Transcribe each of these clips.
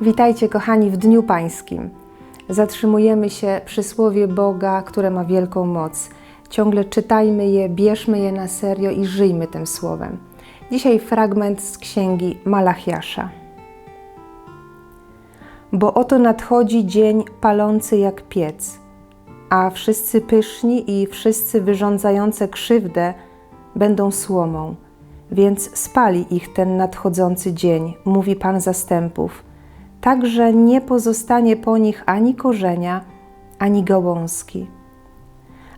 Witajcie, kochani, w Dniu Pańskim. Zatrzymujemy się przy słowie Boga, które ma wielką moc. Ciągle czytajmy je, bierzmy je na serio i żyjmy tym słowem. Dzisiaj fragment z księgi Malachiasza. Bo oto nadchodzi dzień palący jak piec, a wszyscy pyszni i wszyscy wyrządzające krzywdę będą słomą, więc spali ich ten nadchodzący dzień, mówi Pan zastępów tak że nie pozostanie po nich ani korzenia, ani gałązki.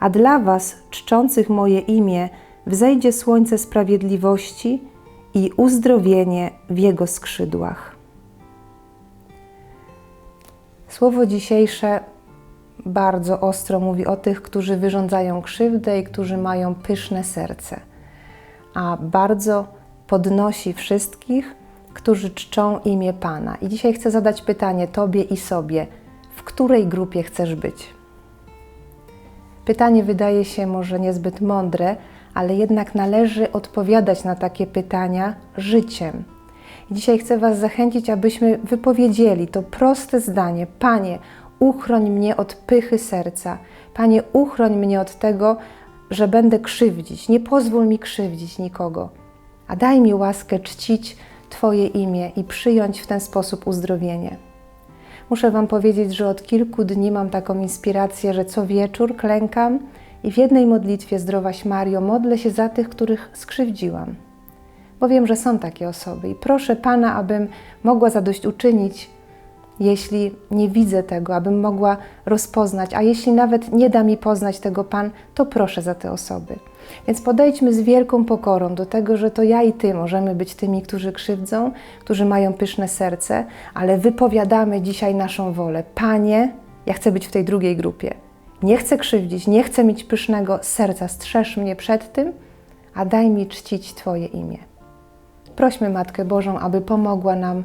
A dla was, czczących moje imię, wzejdzie słońce sprawiedliwości i uzdrowienie w jego skrzydłach. Słowo dzisiejsze bardzo ostro mówi o tych, którzy wyrządzają krzywdę i którzy mają pyszne serce, a bardzo podnosi wszystkich, którzy czczą imię Pana. I dzisiaj chcę zadać pytanie Tobie i sobie: w której grupie chcesz być? Pytanie wydaje się może niezbyt mądre, ale jednak należy odpowiadać na takie pytania życiem. I dzisiaj chcę Was zachęcić, abyśmy wypowiedzieli to proste zdanie: Panie, uchroń mnie od pychy serca. Panie, uchroń mnie od tego, że będę krzywdzić. Nie pozwól mi krzywdzić nikogo, a daj mi łaskę czcić Twoje imię i przyjąć w ten sposób uzdrowienie. Muszę Wam powiedzieć, że od kilku dni mam taką inspirację, że co wieczór klękam i w jednej modlitwie Zdrowaś Mario modlę się za tych, których skrzywdziłam. Bo wiem, że są takie osoby i proszę Pana, abym mogła zadośćuczynić jeśli nie widzę tego, abym mogła rozpoznać, a jeśli nawet nie da mi poznać tego Pan, to proszę za te osoby. Więc podejdźmy z wielką pokorą do tego, że to ja i Ty możemy być tymi, którzy krzywdzą, którzy mają pyszne serce, ale wypowiadamy dzisiaj naszą wolę. Panie, ja chcę być w tej drugiej grupie. Nie chcę krzywdzić, nie chcę mieć pysznego serca. Strzeż mnie przed tym, a daj mi czcić Twoje imię. Prośmy Matkę Bożą, aby pomogła nam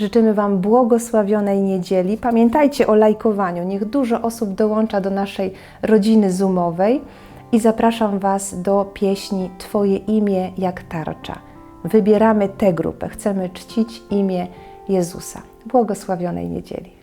Życzymy Wam błogosławionej niedzieli. Pamiętajcie o lajkowaniu. Niech dużo osób dołącza do naszej rodziny zoomowej i zapraszam Was do pieśni Twoje imię jak tarcza. Wybieramy tę grupę. Chcemy czcić imię Jezusa. Błogosławionej niedzieli.